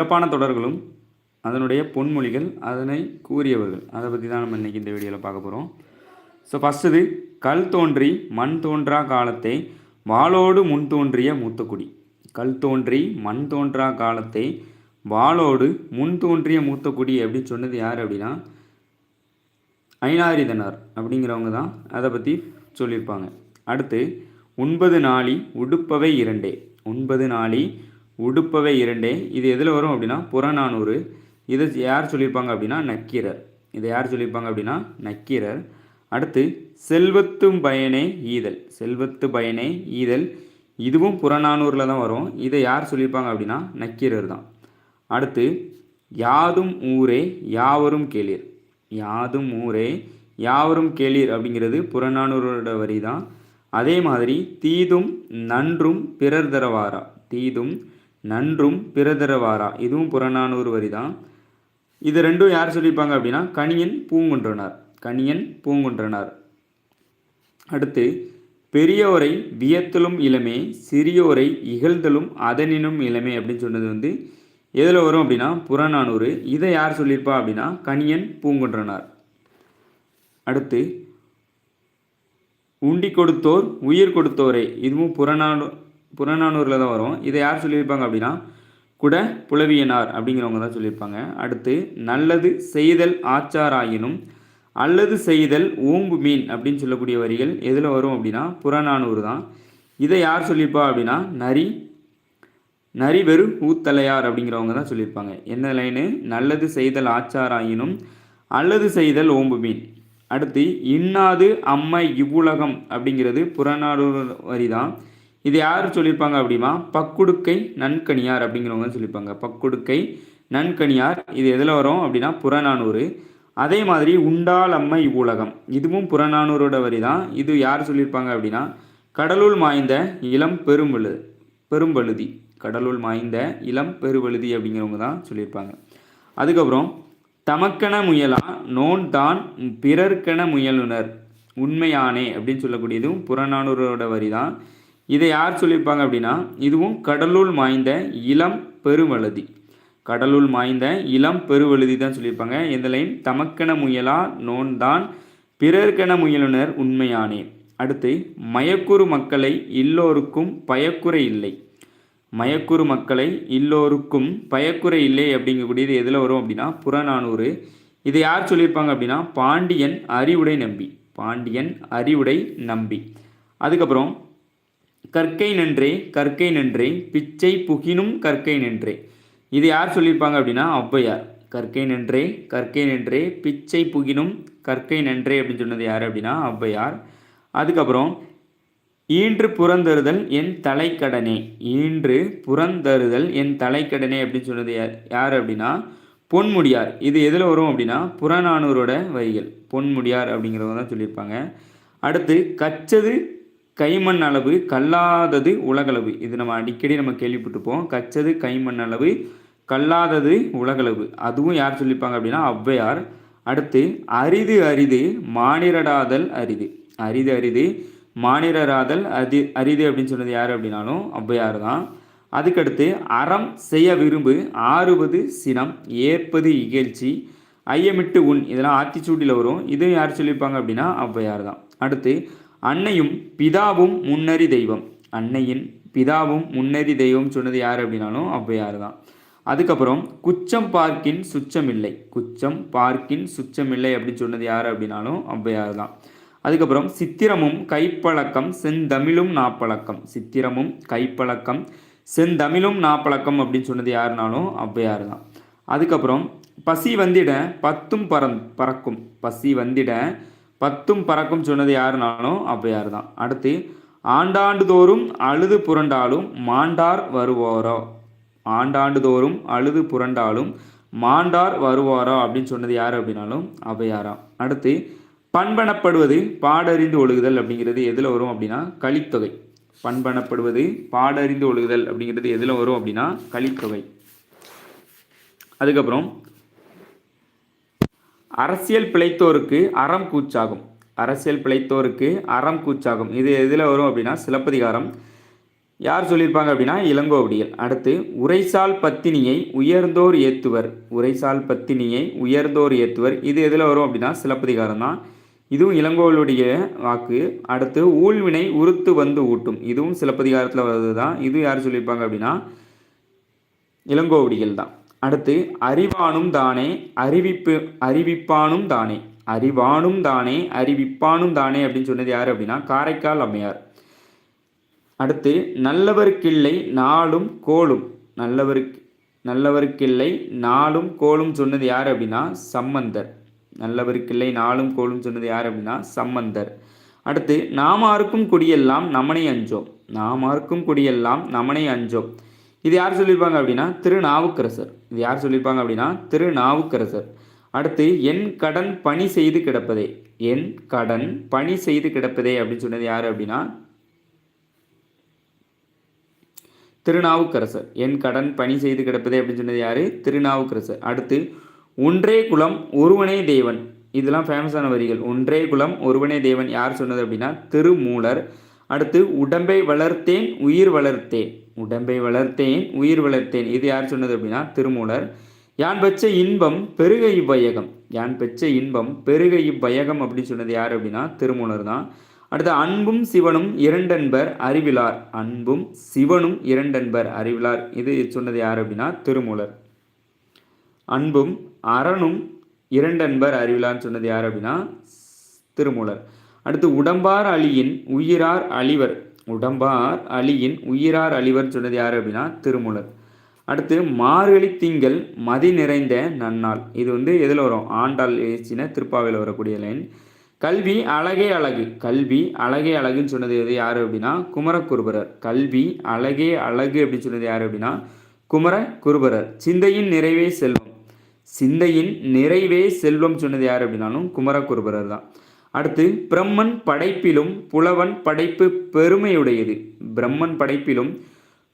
சிறப்பான தொடர்களும் அதனுடைய பொன்மொழிகள் அதனை கூறியவர்கள். அதை பற்றி தான் நம்ம இன்றைக்கி இந்த வீடியோவில் பார்க்க போகிறோம் ஸோ ஃபஸ்ட்டு கல் தோன்றி மண் தோன்றா காலத்தை வாளோடு முன் தோன்றிய மூத்தக்குடி. கல் தோன்றி மண் தோன்றா காலத்தை வாளோடு முன் தோன்றிய மூத்தக்குடி அப்படின்னு சொன்னது யார் அப்படின்னா ஐநாரிதனார் அப்படிங்கிறவங்க தான் அதை பற்றி சொல்லியிருப்பாங்க. அடுத்து ஒன்பது நாளி உடுப்பவை இரண்டே. ஒன்பது நாளி உடுப்பவை இரண்டே. இது எதில் வரும் அப்படின்னா புறநானூறு. இதை யார் சொல்லியிருப்பாங்க அப்படின்னா நக்கீரர். இதை யார் சொல்லியிருப்பாங்க அப்படின்னா நக்கீரர். அடுத்து செல்வத்தும் பயனே ஈதல். செல்வத்து பயனே ஈதல். இதுவும் புறநானூரில் தான் வரும். இதை யார் சொல்லியிருப்பாங்க அப்படின்னா நக்கீரர் தான். அடுத்து யாதும் ஊரே யாவரும் கேளீர். யாதும் ஊரே யாவரும் கேளீர் அப்படிங்கிறது புறநானூரோட வரி தான். அதே மாதிரி தீதும் நன்றும் பிறர் தரவாரா. தீதும் நன்றும் பிரதரவாரா இதுவும் புறநானூறு வரி தான் இது ரெண்டும் யார் சொல்லியிருப்பாங்க அப்படின்னா கணியன் பூங்குன்றனார். கணியன் பூங்குன்றனார். அடுத்து பெரியோரை வியத்தலும் இளமே சிறியோரை இகழ்தலும் அதனினும் இளமே அப்படின்னு சொன்னது வந்து எதில் வரும் அப்படின்னா புறநானூறு. இதை யார் சொல்லியிருப்பா அப்படின்னா கணியன் பூங்குன்றனார். அடுத்து உண்டி கொடுத்தோர் உயிர் கொடுத்தோரே. இதுவும் புறநானூ புறநானூரில் தான் வரும். இதை யார் சொல்லியிருப்பாங்க அப்படின்னா குட புலவியனார் அப்படிங்கிறவங்க தான் சொல்லியிருப்பாங்க. அடுத்து நல்லது செய்தல் ஆச்சாராயினும் அல்லது செய்தல் ஓம்பு மீன் அப்படின்னு சொல்லக்கூடிய வரிகள் எதில் வரும் அப்படின்னா புறநானூறு தான். இதை யார் சொல்லியிருப்பா அப்படின்னா நரி நரி வெறு ஊத்தலையார் அப்படிங்கிறவங்க தான் சொல்லியிருப்பாங்க. என்ன லைனு? நல்லது செய்தல் ஆச்சாராயினும் அல்லது செய்தல் ஓம்பு மீன். அடுத்து இன்னாது அம்மை இவ்வுலகம் அப்படிங்கிறது புறநானூறு வரி தான் இது யார் சொல்லியிருப்பாங்க அப்படின்னா பக்குடுக்கை நன்கணியார் அப்படிங்கிறவங்க தான் சொல்லியிருப்பாங்க பக்குடுக்கை நன்கணியார் இது எதில் வரும் அப்படின்னா புறநானூறு. அதே மாதிரி உண்டாலம்மை அம்மை இதுவும் புறநானூரோட வரி தான் இது யார் சொல்லியிருப்பாங்க அப்படின்னா கடலுள் மாய்ந்த இளம் பெரும்பழு பெரும்பழுதி. கடலுள் மாய்ந்த இளம் பெருவழுதி அப்படிங்கிறவங்க தான் சொல்லியிருப்பாங்க அதுக்கப்புறம் தமக்கென முயலா நோன் தான் பிறர்க்கென முயலுனர். உண்மையானே அப்படின்னு சொல்லக்கூடியதும் புறநானூரோட வரி தான் இதை யார் சொல்லியிருப்பாங்க அப்படின்னா இதுவும் கடலுள் மாய்ந்த இளம் பெருவழுதி. கடலுள் மாய்ந்த இளம் பெருவழுதி தான் சொல்லியிருப்பாங்க. இந்த லைன் தமக்கென முயலா நோன்தான் பிறர்க்கென முயலுனர் உண்மையானே. அடுத்து மயக்குறு மக்களை எல்லோருக்கும் பயக்குறை இல்லை. மயக்குறு மக்களை எல்லோருக்கும் பயக்குறை இல்லை அப்படிங்கக்கூடியது எதில் வரும் அப்படின்னா புறநானூறு. இதை யார் சொல்லியிருப்பாங்க அப்படின்னா பாண்டியன் அறிவுடை நம்பி. பாண்டியன் அறிவுடை நம்பி. அதுக்கப்புறம் கற்கை நன்றே கற்கை நன்றே பிச்சை புகினும் கற்கை நன்றே. இது யார் சொல்லியிருப்பாங்க அப்படின்னா ஔவையார். கற்கை நன்றே கற்கை நன்றே பிச்சை புகினும் கற்கை நன்றே அப்படின்னு சொன்னது யார் அப்படின்னா ஔவையார். அதுக்கப்புறம் ஈன்று புறந்தருதல் என் தலைக்கடனே. ஈன்று புறந்தருதல் என் தலைக்கடனே அப்படின்னு சொன்னது யார் யார் அப்படின்னா பொன்முடியார். இது எதில் வரும் அப்படின்னா புறநானூரோட வரிகள். பொன்முடியார் அப்படிங்கிறவங்க தான் சொல்லியிருப்பாங்க. அடுத்து கச்சது கைமண் அளவு கல்லாதது உலகளவு. இது நம்ம அடிக்கடி நம்ம கேள்விப்பட்டுப்போம் கச்சது கைமண் அளவு கல்லாதது உலகளவு. அதுவும் யார் சொல்லியிருப்பாங்க அப்படின்னா ஔவையார். அடுத்து அரிது அரிது மானிரடாதல் அரிது. அரிது அரிது மானிரராதல் அரி அரிது அப்படின்னு சொன்னது யார் அப்படின்னாலும் ஔவையார் தான். அதுக்கடுத்து அறம் செய்ய விரும்பு ஆறுவது சினம் ஏற்பது இகழ்ச்சி ஐயமிட்டு உன். இதெல்லாம் ஆத்திச்சூட்டியில் வரும். இதுவும் யார் சொல்லியிருப்பாங்க அப்படின்னா ஔவையார் தான். அடுத்து அன்னையும் பிதாவும் முன்னறி தெய்வம். அன்னையின் பிதாவும் முன்னறி தெய்வம் சொன்னது யார் அப்படின்னாலும் ஔவையார் தான். அதுக்கப்புறம் குச்சம் பார்க்கின் சுச்சமில்லை குச்சம் பார்க்கின் சுச்சமில்லை அப்படின்னு சொன்னது யார் அப்படின்னாலும் ஔவையார் தான். அதுக்கப்புறம் சித்திரமும் கைப்பழக்கம் செந்தமிழும் நாப்பழக்கம். சித்திரமும் கைப்பழக்கம் செந்தமிழும் நாப்பழக்கம் அப்படின்னு சொன்னது யாருனாலும் ஔவையார் தான். அதுக்கப்புறம் பசி வந்திட பத்தும் பறந் பறக்கும். பசி வந்திட பத்தும் பறக்கும் சொன்னது யாருனாலும் ஔவையார் தான் அடுத்து ஆண்டாண்டுதோறும் அழுது புரண்டாலும் மாண்டார் வருவாரோ? ஆண்டாண்டுதோறும் அழுது புரண்டாலும் மாண்டார் வருவாரோ அப்படின்னு சொன்னது யார் அப்படின்னாலும் ஔவையாரா அடுத்து பண்பனப்படுவது பாடறிந்து ஒழுகுதல் அப்படிங்கிறது எதில் வரும் அப்படின்னா கலித்தொகை பண்பனப்படுவது பாடறிந்து ஒழுகுதல் அப்படிங்கிறது எதில் வரும் அப்படின்னா கலித்தொகை அதுக்கப்புறம் அரசியல் பிழைத்தோருக்கு அறம் கூச்சாகும். அரசியல் பிழைத்தோருக்கு அறம் கூச்சாகும். இது எதில் வரும் அப்படின்னா சிலப்பதிகாரம். யார் சொல்லியிருப்பாங்க அப்படின்னா இளங்கோவடிகள். அடுத்து உரைசால் பத்தினியை உயர்ந்தோர் ஏத்துவர். உரைசால் பத்தினியை உயர்ந்தோர் ஏத்துவர். இது எதில் வரும் அப்படின்னா சிலப்பதிகாரம் தான். இதுவும் இளங்கோவலுடைய வாக்கு. அடுத்து ஊழ்வினை உறுத்து வந்து ஊட்டும். இதுவும் சிலப்பதிகாரத்தில் வர்றது தான் இது யார் சொல்லியிருப்பாங்க அப்படின்னா இளங்கோவடிகள் தான். அடுத்து அறிவானும் தானே அறிவிப்பு அறிவிப்பானும் தானே. அறிவானும் தானே அறிவிப்பானும் தானே அப்படின்னு சொன்னது யார் அப்படின்னா காரைக்கால் அம்மையார். அடுத்து நல்லவருக்கில்லை நாளும் கோலும் நல்லவருக்கு நல்லவருக்கில்லை நாளும் கோலும் சொன்னது யார் அப்படின்னா சம்பந்தர். நல்லவருக்கில்லை நாளும் கோலும் சொன்னது யார் அப்படின்னா சம்பந்தர். அடுத்து நாமாருக்கும் குடியெல்லாம் நமனை அஞ்சோம். நாமாருக்கும் குடியெல்லாம் நமனை அஞ்சோம். இது யார் சொல்லியிருப்பாங்க அப்படின்னா திருநாவுக்கரசர். இது யார் சொல்லியிருப்பாங்க அப்படின்னா திருநாவுக்கரசர். அடுத்து என் கடன் பணி செய்து கிடப்பதே. என் கடன் பணி செய்து கிடப்பதே அப்படின்னு சொன்னது யார் அப்படின்னா திருநாவுக்கரசர். என் கடன் பணி செய்து கிடப்பதே அப்படின்னு சொன்னது யார்? திருநாவுக்கரசர். அடுத்து ஒன்றே குலம் ஒருவனே தேவன். இதெல்லாம் ஃபேமஸான வரிகள். ஒன்றே குலம் ஒருவனே தேவன் யார் சொன்னது அப்படின்னா திருமூலர். அடுத்து உடம்பை வளர்த்தேன் உயிர் வளர்த்தேன். உடம்பை வளர்த்தேன் உயிர் வளர்த்தேன். இது யார் சொன்னது அப்படின்னா திருமூலர். யான் பெற்ற இன்பம் பெருக இவ்வையகம். யான் பெற்ற இன்பம் பெருக இவ்வயகம் அப்படின்னு சொன்னது யார் அப்படின்னா திருமூலர் தான். அடுத்து அன்பும் சிவனும் இரண்டன்பர் அறிவிலார். அன்பும் சிவனும் இரண்டன்பர் அறிவிலார். இது சொன்னது யார் அப்படின்னா திருமூலர். அன்பும் அறனும் இரண்டன்பர் அறிவிலார்னு சொன்னது யார் அப்படின்னா திருமூலர். அடுத்து உடம்பார் அழியின் உயிரார் அழிவர். உடம்பார் அழியின் உயிரார் அழிவர் சொன்னது யார் அப்படின்னா திருமூலர். அடுத்து மார்கழி திங்கள் மதி நிறைந்த நன்னாள். இது வந்து எதில் வரும்? ஆண்டாள் எழுச்சின திருப்பாவையில் வரக்கூடிய லைன். கல்வி அழகே அழகு. கல்வி அழகே அழகுன்னு சொன்னது எது யார் அப்படின்னா குமரக்குருபரர் கல்வி அழகே அழகு அப்படின்னு சொன்னது யார் அப்படின்னா குமர குருபரர் சிந்தையின் நிறைவே செல்வம். சிந்தையின் நிறைவே செல்வம் சொன்னது யார் அப்படின்னாலும் குமரக்குருபரர் தான். அடுத்து பிரம்மன் படைப்பிலும் புலவன் படைப்பு பெருமையுடையது. பிரம்மன் படைப்பிலும்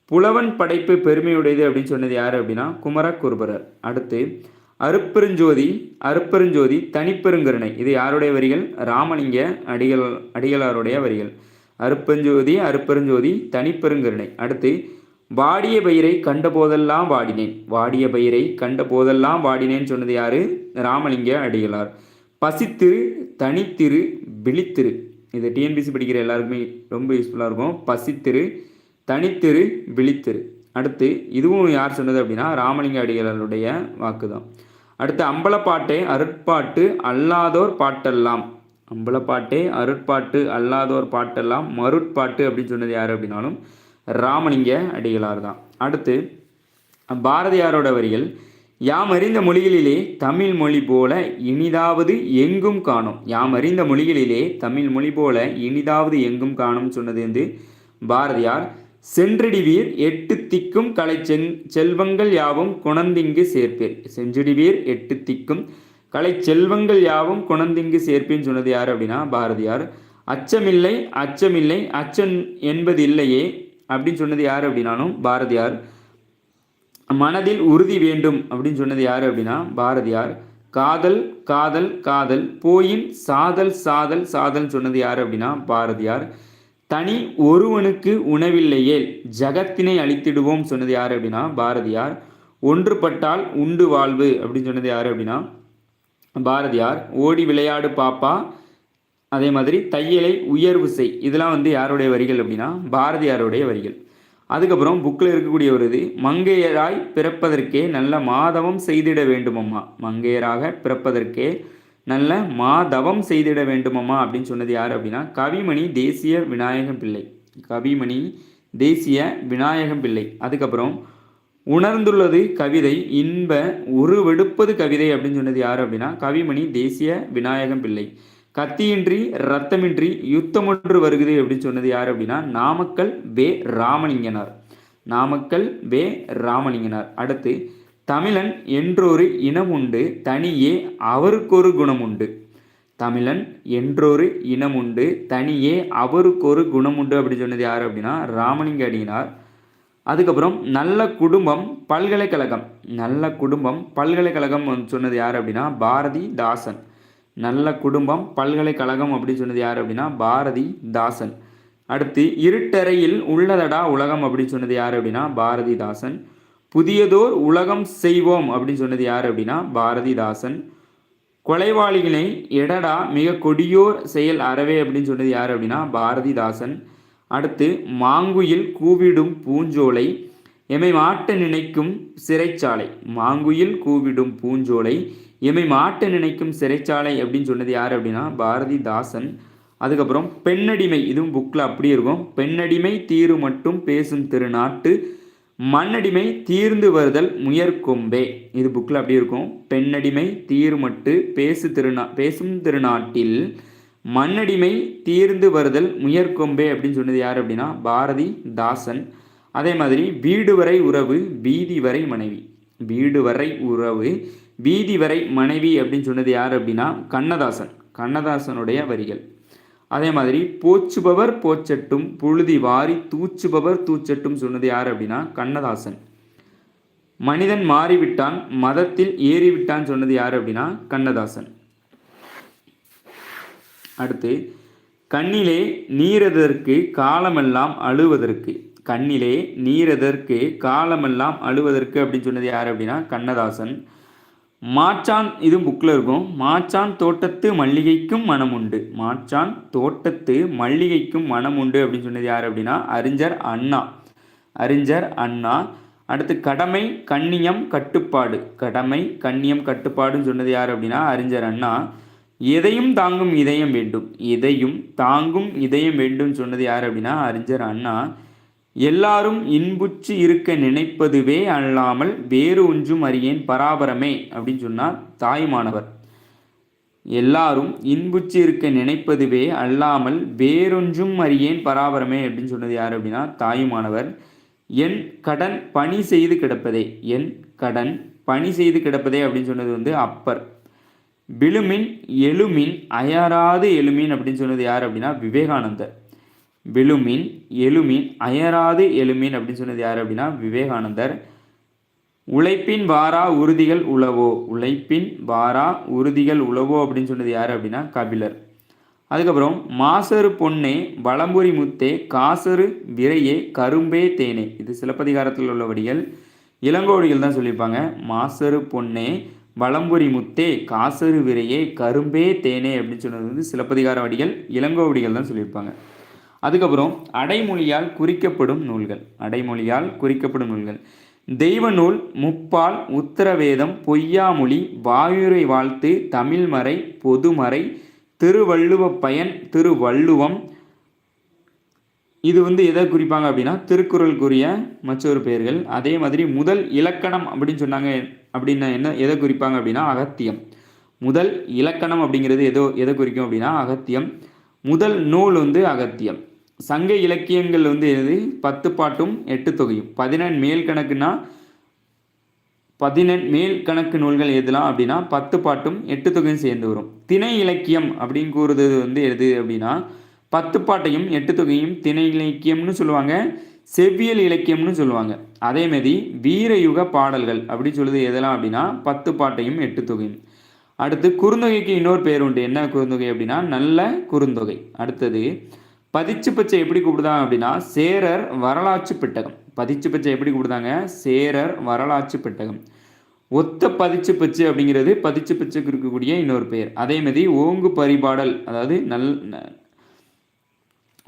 புலவன் படைப்பு பெருமையுடையது அப்படின்னு சொன்னது யார் அப்படின்னா குமரகுருபரர் அடுத்து அருப்பெருஞ்சோதி அருப்பெருஞ்சோதி தனிப்பெருங்கருணை. இது யாருடைய வரிகள்? ராமலிங்க அடிகள் அடிகளாருடைய வரிகள். அருப்பெருஞ்சோதி அருப்பெருஞ்சோதி தனிப்பெருங்கருணை. அடுத்து வாடிய பயிரை கண்ட போதெல்லாம் வாடினேன். வாடிய பயிரை கண்ட போதெல்லாம் வாடினேன்னு சொன்னது யாரு? ராமலிங்க அடிகளார். பசித்திரு தனித்திரு விழித்திரு. இது டிஎன்பிசி படிக்கிற எல்லாருக்குமே ரொம்ப யூஸ்ஃபுல்லாக இருக்கும். பசித்திரு தனித்திரு விழித்திரு. அடுத்து இதுவும் யார் சொன்னது அப்படின்னா ராமலிங்க அடிகளாருடைய வாக்கு தான் அடுத்து அம்பலப்பாட்டே அருட்பாட்டு அல்லாதோர் பாட்டெல்லாம். அம்பலப்பாட்டே அருட்பாட்டு அல்லாதோர் பாட்டெல்லாம் மருட்பாட்டு அப்படின்னு சொன்னது யார் அப்படின்னாலும் ராமலிங்க அடிகளார் தான் அடுத்து பாரதியாரோட வரிகள் யாம் அறிந்த மொழிகளிலே தமிழ் மொழி போல இனிதாவது எங்கும் காணும். யாம் அறிந்த மொழிகளிலே தமிழ் மொழி போல இனிதாவது எங்கும் காணும் சொன்னது வந்து பாரதியார் சென்றிடிவீர் எட்டு திக்கும் கலை சென் செல்வங்கள் யாவும் குணந்திங்கு சேர்ப்பேர் சென்றிடிவீர் எட்டு திக்கும் கலை செல்வங்கள் யாவும் குணந்திங்கு சேர்ப்பேன்னு சொன்னது யார் அப்படின்னா பாரதியார். அச்சமில்லை அச்சமில்லை அச்சன் என்பது இல்லையே அப்படின்னு சொன்னது யார் அப்படின்னாலும் பாரதியார். மனதில் உறுதி வேண்டும் அப்படின்னு சொன்னது யார் அப்படின்னா பாரதியார் காதல் காதல் காதல். போயின் சாதல் சாதல் சாதல் சொன்னது யார் அப்படின்னா பாரதியார் தனி ஒருவனுக்கு உணவில்லையே ஜகத்தினை அழித்திடுவோம் சொன்னது யார் அப்படின்னா பாரதியார் ஒன்றுபட்டால் உண்டு வாழ்வு அப்படின்னு சொன்னது யார் அப்படின்னா பாரதியார் ஓடி விளையாடு பாப்பா. அதே மாதிரி தையலை உயர்வு செய். இதெல்லாம் வந்து யாருடைய வரிகள் அப்படின்னா பாரதியாருடைய வரிகள். அதுக்கப்புறம் புக்கில் இருக்கக்கூடிய ஒரு இது மங்கையராய் பிறப்பதற்கே நல்ல மாதவம் செய்திட வேண்டுமம்மா. மங்கையராக பிறப்பதற்கே நல்ல மாதவம் செய்திட வேண்டுமம்மா அப்படின்னு சொன்னது யார் அப்படின்னா கவிமணி தேசிய விநாயகம் பிள்ளை. கவிமணி தேசிய விநாயகம் பிள்ளை. அதுக்கப்புறம் உணர்ந்துள்ளது கவிதை இன்ப உருவெடுப்பது கவிதை அப்படின்னு சொன்னது யார் அப்படின்னா கவிமணி தேசிய விநாயகம் பிள்ளை. கத்தியின்றி ரத்தமின்றி யுத்தம் ஒன்று வருகிறது அப்படின்னு சொன்னது யார் அப்படின்னா நாமக்கல் வே. ராமலிங்கனார். நாமக்கல் வே. ராமலிங்கனார். அடுத்து தமிழன் என்றொரு இனம் உண்டு தனியே அவருக்கொரு குணம் உண்டு. தமிழன் என்றொரு இனம் உண்டு தனியே அவருக்கொரு குணம் உண்டு அப்படின்னு சொன்னது யார் அப்படின்னா ராமலிங்க அடியினார் அதுக்கப்புறம் நல்ல குடும்பம் பல்கலைக்கழகம். நல்ல குடும்பம் பல்கலைக்கழகம் சொன்னது யார் அப்படின்னா பாரதி தாசன். நல்ல குடும்பம் பல்கலைக்கழகம் அப்படின்னு சொன்னது யார் அப்படின்னா பாரதி தாசன். அடுத்து இருட்டறையில் உள்ளதடா உலகம் அப்படின்னு சொன்னது யார் அப்படின்னா பாரதிதாசன் புதியதோர் உலகம் செய்வோம் அப்படின்னு சொன்னது யார் அப்படின்னா பாரதிதாசன் கொலைவாளிகளை எடடா மிக கொடியோர் செயல் அறவே அப்படின்னு சொன்னது யார் அப்படின்னா பாரதிதாசன் அடுத்து மாங்குயில் கூவிடும் பூஞ்சோலை எமை மாட்ட நினைக்கும் சிறைச்சாலை. மாங்குயில் கூவிடும் பூஞ்சோலை எமை மாட்ட நினைக்கும் சிறைச்சாலை அப்படின்னு சொன்னது யார் அப்படின்னா பாரதிதாசன். அதுக்கப்புறம் பெண்ணடிமை இதுவும் புக்கில் அப்படி இருக்கும். பெண்ணடிமை தீரு மட்டும் பேசும் திருநாட்டு மண்ணடிமை தீர்ந்து வருதல் முயற்கொம்பே இது புக்கில் அப்படி இருக்கும். பெண்ணடிமை தீர்மட்டு பேசு திருநா பேசும் திருநாட்டில் மண்ணடிமை தீர்ந்து வருதல் முயற்கொம்பே அப்படின்னு சொன்னது யார் அப்படின்னா பாரதி தாசன் அதே மாதிரி வீடு வரை உறவு பீதி வரை மனைவி. வீடு வரை உறவு வீதி வரை மனைவி அப்படின்னு சொன்னது யார் அப்படின்னா கண்ணதாசன் கண்ணதாசனுடைய வரிகள். அதே மாதிரி போச்சுபவர் போச்சட்டும் புழுதி வாரி தூச்சுபவர் தூச்சட்டும் சொன்னது யார் அப்படின்னா கண்ணதாசன். மனிதன் மாறிவிட்டான் மதத்தில் ஏறிவிட்டான் சொன்னது யார் அப்படின்னா கண்ணதாசன். அடுத்து கண்ணிலே நீரெதற்கு காலமெல்லாம் அழுவதற்கு கண்ணிலே நீரதற்கு காலமெல்லாம் அழுவதற்கு அப்படின்னு சொன்னது யார் அப்படின்னா கண்ணதாசன். மாச்சான் இது புக்கில் இருக்கும். மாச்சான் தோட்டத்து மல்லிகைக்கும் மனம் உண்டு. மாச்சான் தோட்டத்து மல்லிகைக்கும் மனம் உண்டு அப்படின்னு சொன்னது யார் அப்படின்னா? அறிஞர் அண்ணா. அறிஞர் அண்ணா. அடுத்து கடமை கண்ணியம் கட்டுப்பாடு. கடமை கண்ணியம் கட்டுப்பாடுன்னு சொன்னது யார் அப்படின்னா? அறிஞர் அண்ணா. எதையும் தாங்கும் இதயம் வேண்டும். எதையும் தாங்கும் இதயம் வேண்டும் சொன்னது யார் அப்படின்னா? அறிஞர் அண்ணா. எல்லாரும் இன்புற்று இருக்க நினைப்பதுவே அல்லாமல் வேறு ஒன்றும் அறியேன் பராபரமே அப்படின்னு சொன்னார் தாய்மானவர். எல்லாரும் இன்புற்று இருக்க நினைப்பதுவே அல்லாமல் வேறொன்றும் அறியேன் பராபரமே அப்படின்னு சொன்னது யார் அப்படின்னா தாயுமானவர். என் கடன் பணி செய்து கிடப்பதே என் கடன் பணி செய்து கிடப்பதே அப்படின்னு சொன்னது வந்து அப்பர். விழுமின் எழுமின் அயராது எழுமின் அப்படின்னு சொன்னது யார் அப்படின்னா விவேகானந்தர். விழுமின் எலுமின் அயராது எலுமின் அப்படின்னு சொன்னது யார் அப்படின்னா விவேகானந்தர். உழைப்பின் வாரா உறுதிகள் உழவோ உழைப்பின் வாரா உறுதிகள் உழவோ அப்படின்னு சொன்னது யார் அப்படின்னா கபிலர். அதுக்கப்புறம் மாசரு பொன்னே வளம்புரி முத்தே காசரு விரையே கரும்பே தேனே. இது சிலப்பதிகாரத்தில் உள்ள வடிகள். இளங்கோடிகள் தான் சொல்லியிருப்பாங்க. மாசரு பொன்னே வளம்புரி முத்தே காசரு விரையே கரும்பே தேனே அப்படின்னு சொன்னது வந்து சிலப்பதிகார வடிகள் இளங்கோவடிகள் தான் சொல்லியிருப்பாங்க. அதுக்கப்புறம் அடைமொழியால் குறிக்கப்படும் நூல்கள். அடைமொழியால் குறிக்கப்படும் நூல்கள். தெய்வ நூல் முப்பால் உத்தரவேதம் பொய்யாமொழி வாயுரை வாழ்த்து தமிழ்மறை பொதுமறை திருவள்ளுவ பயன் திருவள்ளுவம். இது வந்து எதை குறிப்பாங்க அப்படின்னா திருக்குறளுக்குரிய மற்றொரு பெயர்கள். அதே மாதிரி முதல் இலக்கணம் அப்படின்னு சொன்னாங்க அப்படின்னா என்ன எதை குறிப்பாங்க அப்படின்னா அகத்தியம். முதல் இலக்கணம் அப்படிங்கிறது எதோ எதை குறிக்கும் அப்படின்னா அகத்தியம். முதல் நூல் வந்து அகத்தியம். சங்க இலக்கியங்கள் வந்து எது பத்து பாட்டும் எட்டு தொகையும். பதினெண் மேல் கணக்குனா பதினெண் மேல் கணக்கு நூல்கள் எதுலாம் அப்படின்னா பத்து பாட்டும் எட்டு தொகையும் சேர்ந்து வரும். திணை இலக்கியம் அப்படின்னு கூறுறது வந்து எது அப்படின்னா பத்து பாட்டையும் எட்டு தொகையும் திணை இலக்கியம்னு சொல்லுவாங்க செவ்வியல் இலக்கியம்னு சொல்லுவாங்க. அதேமாரி வீரயுக பாடல்கள் அப்படி சொல்லுது எதெல்லாம் அப்படின்னா பத்து பாட்டையும் எட்டு தொகையும். அடுத்து குறுந்தொகைக்கு இன்னொரு பேர் உண்டு. என்ன குறுந்தொகை அப்படின்னா நல்ல குறுந்தொகை. அடுத்தது பதிச்சு பச்சை எப்படி கூப்பிடுதாங்க அப்படின்னா சேரர் வரலாற்று பெட்டகம். பதிச்சு பச்சை எப்படி கூப்பிடுதாங்க? சேரர் வரலாற்று பெட்டகம். ஒத்த பதிச்சு பச்சு அப்படிங்கிறது பதிச்சு பச்சுக்கு இருக்கக்கூடிய இன்னொரு பெயர். அதே மாதிரி ஓங்கு பரிபாடல் அதாவது நல்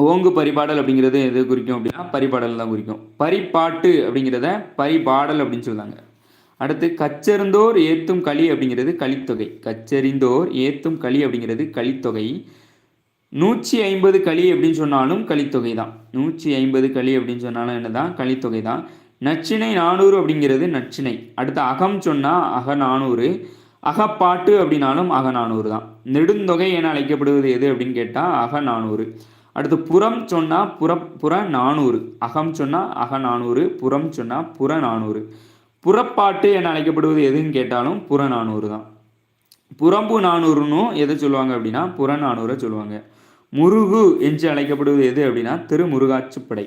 ஓங்கு பரிபாடல் அப்படிங்கிறது எது குறிக்கும் அப்படின்னா பரிபாடல் தான் குறிக்கும். பரிப்பாட்டு அப்படிங்கிறத பரிபாடல் அப்படின்னு சொல்லுவாங்க. அடுத்து கச்சறிந்தோர் ஏத்தும் களி அப்படிங்கிறது கலித்தொகை. கச்சறிந்தோர் ஏத்தும் களி அப்படிங்கிறது கலித்தொகை. நூற்றி ஐம்பது களி அப்படின்னு சொன்னாலும் கலித்தொகை தான். நூற்றி ஐம்பது களி அப்படின்னு சொன்னாலும் என்ன தான் கலித்தொகை தான். நச்சினை நானூறு அப்படிங்கிறது நச்சினை. அடுத்து அகம் சொன்னால் அக நானூறு. அகப்பாட்டு அப்படின்னாலும் அக நானூறு தான். நெடுந்தொகை என அழைக்கப்படுவது எது அப்படின்னு கேட்டால் அக நானூறு. அடுத்து புறம் சொன்னால் புற புற நானூறு. அகம் சொன்னால் அக நானூறு புறம் சொன்னால் புற நானூறு. புறப்பாட்டு என அழைக்கப்படுவது எதுன்னு கேட்டாலும் புற நானூறு தான். புறம்பு நானூறுன்னு எதை சொல்லுவாங்க அப்படின்னா? புற நானூரை சொல்லுவாங்க. முருகு என்று அழைக்கப்படுவது எது அப்படின்னா திருமுருகாச்சுப்படை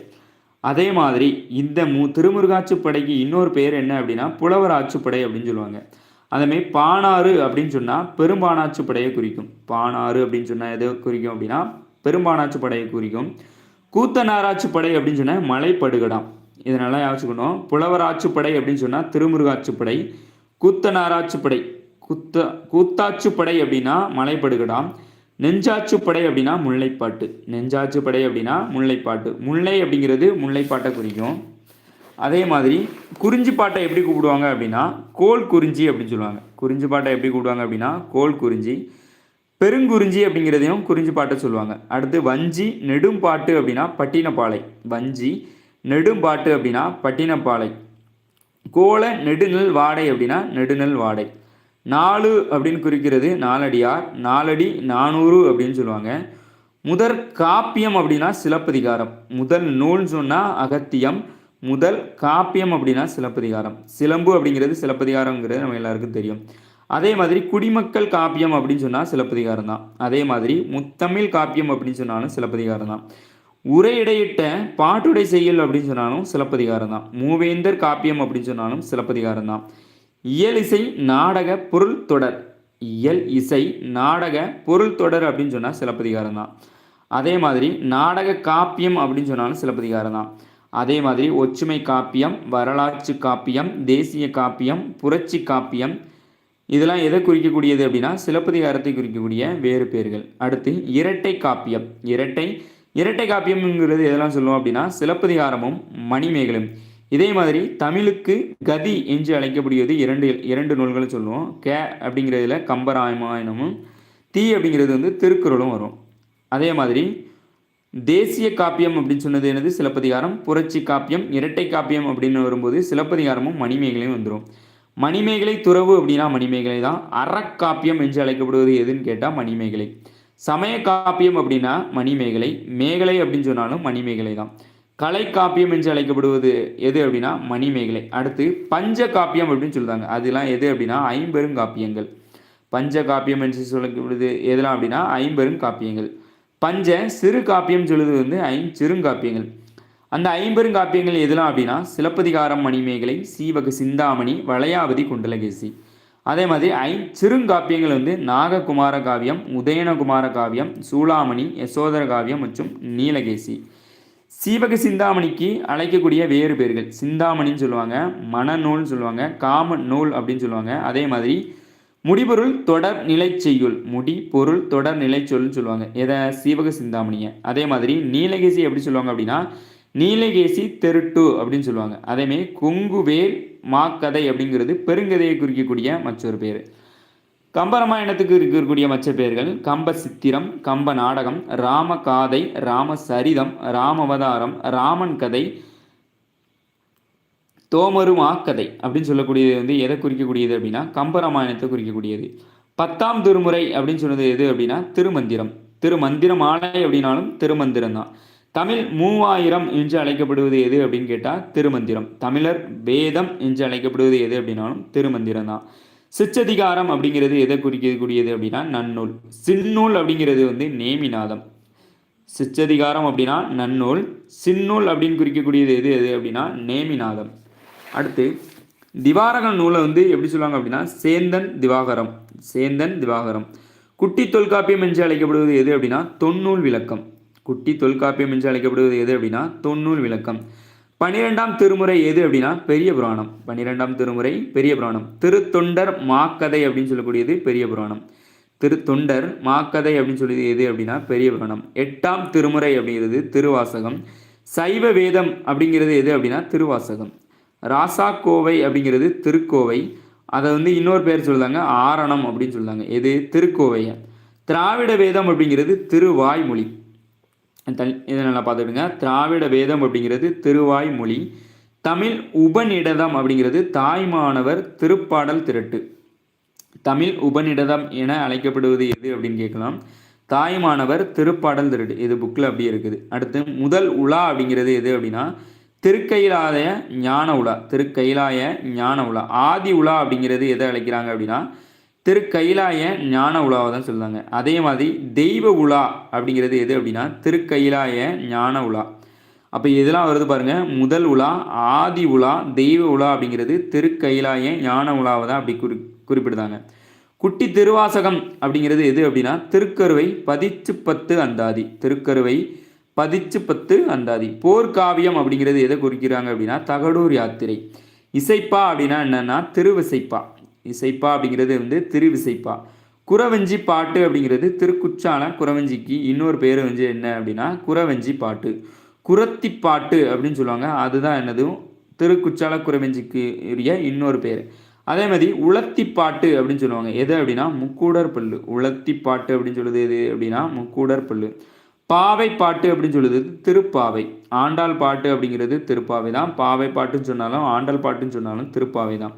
அதே மாதிரி இந்த மு திருமுருகாச்சுப்படைக்கு இன்னொரு பெயர் என்ன அப்படின்னா புலவர் ஆச்சுப்படை அப்படின்னு சொல்லுவாங்க. அதேமாரி பானாறு அப்படின்னு சொன்னால் பெரும்பானாச்சுப்படையை குறிக்கும். பானாறு அப்படின்னு சொன்னால் எதை குறிக்கும் அப்படின்னா பெரும்பானாச்சுப்படையை குறிக்கும். கூத்தனாராச்சுப்படை அப்படின்னு சொன்னால் மலைப்படுகடாம். இதனால யோசிச்சுக்கணும் புலவராச்சுப்படை அப்படின்னு சொன்னால் திருமுருகாச்சுப்படை கூத்தனாராச்சுப்படை குத்த கூத்தாச்சுப்படை அப்படின்னா மலைப்படுகடாம். நெஞ்சாச்சுப்படை அப்படின்னா முல்லைப்பாட்டு. நெஞ்சாச்சுப்படை அப்படின்னா முல்லைப்பாட்டு. முல்லை அப்படிங்கிறது முல்லைப்பாட்டை குறிக்கும். அதே மாதிரி குறிஞ்சி பாட்டை எப்படி கூப்பிடுவாங்க அப்படின்னா கோல் குறிஞ்சி அப்படின்னு சொல்லுவாங்க. குறிஞ்சி பாட்டை எப்படி கூப்பிடுவாங்க அப்படின்னா கோல் குறிஞ்சி. பெருங்குறிஞ்சி அப்படிங்கிறதையும் குறிஞ்சி பாட்டை சொல்லுவாங்க. அடுத்து வஞ்சி நெடும்பாட்டு அப்படின்னா பட்டினப்பாலை. வஞ்சி நெடும்பாட்டு அப்படின்னா பட்டினப்பாலை. கோல நெடுநெல் வாடை அப்படின்னா நெடுநெல் வாடை. நாலு அப்படின்னு குறிக்கிறது நாலடியார் நாலடி நானூறு அப்படின்னு சொல்லுவாங்க. முதற் காப்பியம் அப்படின்னா சிலப்பதிகாரம். முதல் நூல்னு சொன்னால் அகத்தியம். முதல் காப்பியம் அப்படின்னா சிலப்பதிகாரம். சிலம்பு அப்படிங்கிறது சிலப்பதிகாரங்கிறது நம்ம எல்லாருக்கும் தெரியும். அதே மாதிரி குடிமக்கள் காப்பியம் அப்படின்னு சொன்னால் சிலப்பதிகாரம் தான். அதே மாதிரி முத்தமிழ் காப்பியம் அப்படின்னு சொன்னாலும் சிலப்பதிகாரம் தான். உரையிடையிட்ட பாட்டுடை செய்யல் அப்படின்னு சொன்னாலும் சிலப்பதிகாரம் தான். மூவேந்தர் காப்பியம் அப்படின்னு சொன்னாலும் சிலப்பதிகாரம் தான். இயல் இசை நாடக பொருள் தொடர். இயல் இசை நாடக பொருள் தொடர் அப்படின்னு சொன்னால் சிலப்பதிகாரம் தான். அதே மாதிரி நாடக காப்பியம் அப்படின்னு சொன்னாலும் சிலப்பதிகாரம் தான். அதே மாதிரி ஒற்றுமை காப்பியம் வரலாற்று காப்பியம் தேசிய காப்பியம் புரட்சி காப்பியம் இதெல்லாம் எதை குறிக்கக்கூடியது அப்படின்னா சிலப்பதிகாரத்தை குறிக்கக்கூடிய வேறு பேர்கள். அடுத்து இரட்டை காப்பியம். இரட்டை இரட்டை காப்பியம்ங்கிறது எதெல்லாம் சொல்லுவோம் அப்படின்னா சிலப்பதிகாரமும் மணிமேகலும். இதே மாதிரி தமிழுக்கு கதி என்று அழைக்கப்படுகிறது இரண்டு இரண்டு நூல்களும் சொல்லுவோம். கே அப்படிங்கிறதுல கம்பராமாயணமும் தீ அப்படிங்கிறது வந்து திருக்குறளும் வரும். அதே மாதிரி தேசிய காப்பியம் அப்படின்னு சொன்னது என்னது? சிலப்பதிகாரம். புரட்சி காப்பியம் இரட்டை காப்பியம் அப்படின்னு வரும்போது சிலப்பதிகாரமும் மணிமேகலையும் வந்துடும் மணிமேகலை துறவு அப்படின்னா மணிமேகலை தான். அறக்காப்பியம் என்று அழைக்கப்படுவது எதுன்னு கேட்டால் மணிமேகலை. சமய காப்பியம் அப்படின்னா மணிமேகலை. மேகலை அப்படின்னு சொன்னாலும் மணிமேகலை தான். கலை காப்பியம் என்று அழைக்கப்படுவது எது அப்படின்னா மணிமேகலை. அடுத்து பஞ்ச காப்பியம் அப்படின்னு சொல்லுவாங்க அதெல்லாம் எது அப்படின்னா ஐம்பெரும் காப்பியங்கள். பஞ்ச காப்பியம் என்று சொல்லப்படுவது எதெல்லாம் அப்படின்னா ஐம்பெரும் காப்பியங்கள். பஞ்ச சிறு காப்பியம் சொல்லுவது வந்து ஐஞ்சிறுங்காப்பியங்கள் அந்த ஐம்பெரும் காப்பியங்கள் எதெல்லாம் அப்படின்னா சிலப்பதிகாரம் மணிமேகலை சீவக சிந்தாமணி வளையாவதி குண்டலகேசி. அதே மாதிரி ஐஞ்சிறுங்காப்பியங்கள் வந்து நாககுமார காவியம் உதயனகுமார காவியம் சூளாமணி யசோதர காவியம் மற்றும் நீலகேசி. சீவக சிந்தாமணிக்கு அழைக்கக்கூடிய வேறு பேர்கள். சிந்தாமணின்னு சொல்லுவாங்க மனநூல்னு சொல்லுவாங்க காம நூல் அப்படின்னு சொல்லுவாங்க. அதே மாதிரி முடிபொருள் தொடர் நிலை செய்யுள் முடி பொருள் தொடர் நிலை சொல்லுன்னு சொல்லுவாங்க. எதை? சீவக சிந்தாமணியை. அதே மாதிரி நீலகேசி எப்படி சொல்லுவாங்க அப்படின்னா நீலகேசி தெருட்டு அப்படின்னு சொல்லுவாங்க. அதேமாரி கொங்குவேல் மாக்கதை அப்படிங்கிறது பெருங்கதையை குறிக்கக்கூடிய மற்றொரு பேர். கம்பராமாயணத்துக்கு இருக்கக்கூடிய மற்ற பெயர்கள் கம்ப சித்திரம் கம்ப நாடகம் ராம காதை ராம சரிதம் ராமவதாரம் ராமன் கதை தோமரும் ஆக்கதை அப்படின்னு சொல்லக்கூடியது வந்து எதை குறிக்கக்கூடியது அப்படின்னா கம்பராமாயணத்தை குறிக்கக்கூடியது. பத்தாம் திருமுறை அப்படின்னு சொன்னது எது அப்படின்னா திருமந்திரம். திருமந்திரம் ஆலை அப்படின்னாலும் திருமந்திரம் தான். தமிழ் மூவாயிரம் என்று அழைக்கப்படுவது எது அப்படின்னு கேட்டால் திருமந்திரம். தமிழர் வேதம் என்று அழைக்கப்படுவது எது அப்படின்னாலும் திருமந்திரம் தான். சிச்சதிகாரம் அப்படிங்கிறது எதை குறிக்கக்கூடியது அப்படின்னா நன்னூல். சின்னூல் அப்படிங்கிறது வந்து நேமிநாதம். சிச்சதிகாரம் அப்படின்னா நன்னூல். சின்னூல் அப்படின்னு குறிக்கக்கூடியது எது எது அப்படின்னா நேமிநாதம். அடுத்து திவாரக நூலை வந்து எப்படி சொல்லுவாங்க அப்படின்னா சேந்தன் திவாகரம். சேந்தன் திவாகரம். குட்டி தொல்காப்பியம் என்று அழைக்கப்படுவது எது அப்படின்னா தொன்னூல் விளக்கம். குட்டி தொல்காப்பியம் என்று அழைக்கப்படுவது எது அப்படின்னா தொன்னூல் விளக்கம். பன்னிரெண்டாம் திருமுறை எது அப்படின்னா பெரிய புராணம். பன்னிரெண்டாம் திருமுறை பெரிய புராணம். திருத்தொண்டர் மாக்கதை அப்படின்னு சொல்லக்கூடியது பெரிய புராணம். திருத்தொண்டர் மாக்கதை அப்படின்னு சொல்லியது எது அப்படின்னா பெரிய புராணம். எட்டாம் திருமுறை அப்படிங்கிறது திருவாசகம். சைவ வேதம் அப்படிங்கிறது எது அப்படின்னா திருவாசகம். ராசாக்கோவை அப்படிங்கிறது திருக்கோவை. அதை வந்து இன்னொரு பேர் சொல்லுவாங்க ஆரணம் அப்படின்னு சொல்லுதாங்க. எது? திருக்கோவையை? திராவிட வேதம் அப்படிங்கிறது திருவாய்மொழி. தல் இதை நல்லா பார்த்துக்கிடுங்க. திராவிட வேதம் அப்படிங்கிறது திருவாய்மொழி தமிழ் உபநிடதம் அப்படிங்கிறது தாய்மானவர் திருப்பாடல் திரட்டு. தமிழ் உபநிடதம் என அழைக்கப்படுவது எது அப்படின்னு கேட்கலாம். தாய்மானவர் திருப்பாடல் திருடு இது புக்கில் அப்படியே இருக்குது. அடுத்து முதல் உலா அப்படிங்கிறது எது அப்படின்னா திருக்கைலாய ஞான உலா. திருக்கையிலாய ஞான உலா. ஆதி உலா அப்படிங்கிறது எதை அழைக்கிறாங்க அப்படின்னா திருக்கைலாய ஞான உலாவை தான் சொல்லுவாங்க. அதே மாதிரி தெய்வ உலா அப்படிங்கிறது எது அப்படின்னா திருக்கைலாய ஞான உலா. அப்போ இதெல்லாம் வருது பாருங்கள் முதல் உலா ஆதி உலா தெய்வ உலா அப்படிங்கிறது திருக்கைலாய ஞான உலாவை தான் அப்படி குறி குறிப்பிடுதாங்க குட்டி திருவாசகம் அப்படிங்கிறது எது அப்படின்னா திருக்கருவை பதிச்சு பத்து அந்தாதி. திருக்கருவை பதிச்சு பத்து அந்தாதி. போர்க்காவியம் அப்படிங்கிறது எதை குறிக்கிறாங்க அப்படின்னா தகடூர் யாத்திரை. இசைப்பா அப்படின்னா என்னன்னா திருவிசைப்பா. இசைப்பா அப்படிங்கிறது வந்து திருவிசைப்பா. குறவஞ்சி பாட்டு அப்படிங்கிறது திருக்குச்சால குறவஞ்சிக்கு இன்னொரு பேர் வந்து என்ன அப்படின்னா குறவஞ்சி பாட்டு. குரத்தி பாட்டு அப்படின்னு சொல்லுவாங்க. அதுதான் என்னதும் திருக்குச்சால குறவஞ்சிக்கு உரிய இன்னொரு பேர். அதே மாதிரி உளத்தி பாட்டு அப்படின்னு சொல்லுவாங்க. எது அப்படின்னா? முக்கூடர் பல்லு. உளத்தி பாட்டு அப்படின்னு சொல்லுது எது அப்படின்னா? முக்கூடர் பல்லு. பாவை பாட்டு அப்படின்னு சொல்லுது திருப்பாவை. ஆண்டாள் பாட்டு அப்படிங்கிறது திருப்பாவை தான் பாவை பாட்டுன்னு சொன்னாலும் ஆண்டாள் பாட்டுன்னு சொன்னாலும் திருப்பாவை தான்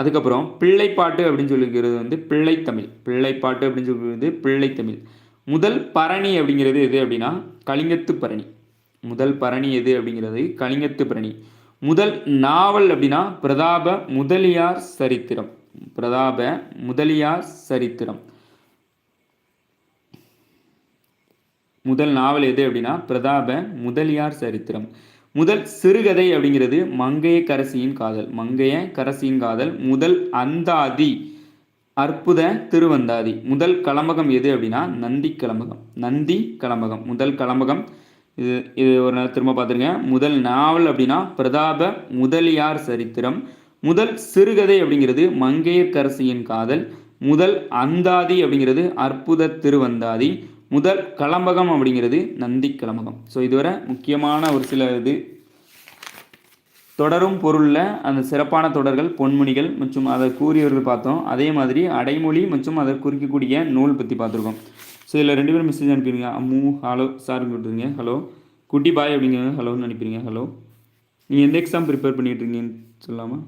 அதுக்கப்புறம் பிள்ளைப்பாட்டு அப்படின்னு சொல்லிக்கிறது வந்து பிள்ளைத்தமிழ். பிள்ளைப்பாட்டு அப்படின்னு சொல்கிறது பிள்ளைத்தமிழ். முதல் பரணி அப்படிங்கிறது எது அப்படின்னா கலிங்கத்து பரணி. முதல் பரணி எது அப்படிங்கிறது கலிங்கத்து பரணி. முதல் நாவல் அப்படின்னா பிரதாப முதலியார் சரித்திரம். பிரதாப முதலியார் சரித்திரம். முதல் நாவல் எது அப்படின்னா பிரதாப முதலியார் சரித்திரம். முதல் சிறுகதை அப்படிங்கிறது மங்கைய கரசியின் காதல். மங்கைய கரசியின் காதல் முதல் அந்தாதி அற்புத திருவந்தாதி. முதல் கலம்பகம் எது அப்படின்னா நந்தி கலம்பகம். நந்தி கலம்பகம். முதல் கலம்பகம் இது இது ஒரு நேரம் திரும்ப பார்த்துருங்க. முதல் நாவல் அப்படின்னா பிரதாப முதலியார் சரித்திரம். முதல் சிறுகதை அப்படிங்கிறது மங்கையர்கரசியின் காதல். முதல் அந்தாதி அப்படிங்கிறது அற்புத திருவந்தாதி. முதல் கலம்பகம் அப்படிங்கிறது நந்தி கலம்பகம் ஸோ இதுவரை முக்கியமான ஒரு சில இது. தொடரும் பொருளில் அந்த சிறப்பான தொடர்கள் பொன்மொழிகள் மற்றும் அதை கூறியவர்கள் பார்த்தோம். அதே மாதிரி அடைமொழி மற்றும் அதை குறிக்கக்கூடிய நூல் பற்றி பார்த்துருக்கோம். ஸோ இதில் ரெண்டு பேரும் மெசேஜ் அனுப்பிடுங்க. அம்மு ஹலோ சார் விட்டுருங்க ஹலோ. குட்டி பாய் அப்படிங்க ஹலோன்னு அனுப்பிடுங்க ஹலோ. நீங்கள் எந்த எக்ஸாம் ப்ரிப்பேர் பண்ணிகிட்டு இருக்கீங்கன்னு சொல்லாமா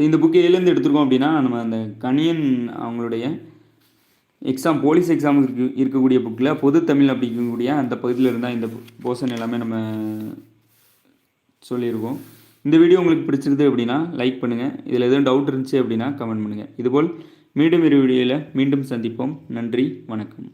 ஸோ இந்த புக்கு எதுலேருந்து எடுத்திருக்கோம் அப்படின்னா நம்ம அந்த கணியன் அவங்களுடைய எக்ஸாம் போலீஸ் எக்ஸாம் இருக்கு இருக்கக்கூடிய புக்கில் பொது தமிழ் அப்படிங்கக்கூடிய அந்த பகுதியில் இருந்தால் இந்த போர்ஷன் எல்லாமே நம்ம சொல்லியிருக்கோம். இந்த வீடியோ உங்களுக்கு பிடிச்சிருது அப்படின்னா லைக் பண்ணுங்கள் இதில் எதுவும் டவுட் இருந்துச்சு அப்படின்னா கமெண்ட் பண்ணுங்கள் இதுபோல் மீண்டும் இரு வீடியோவில் மீண்டும் சந்திப்போம். நன்றி வணக்கம்.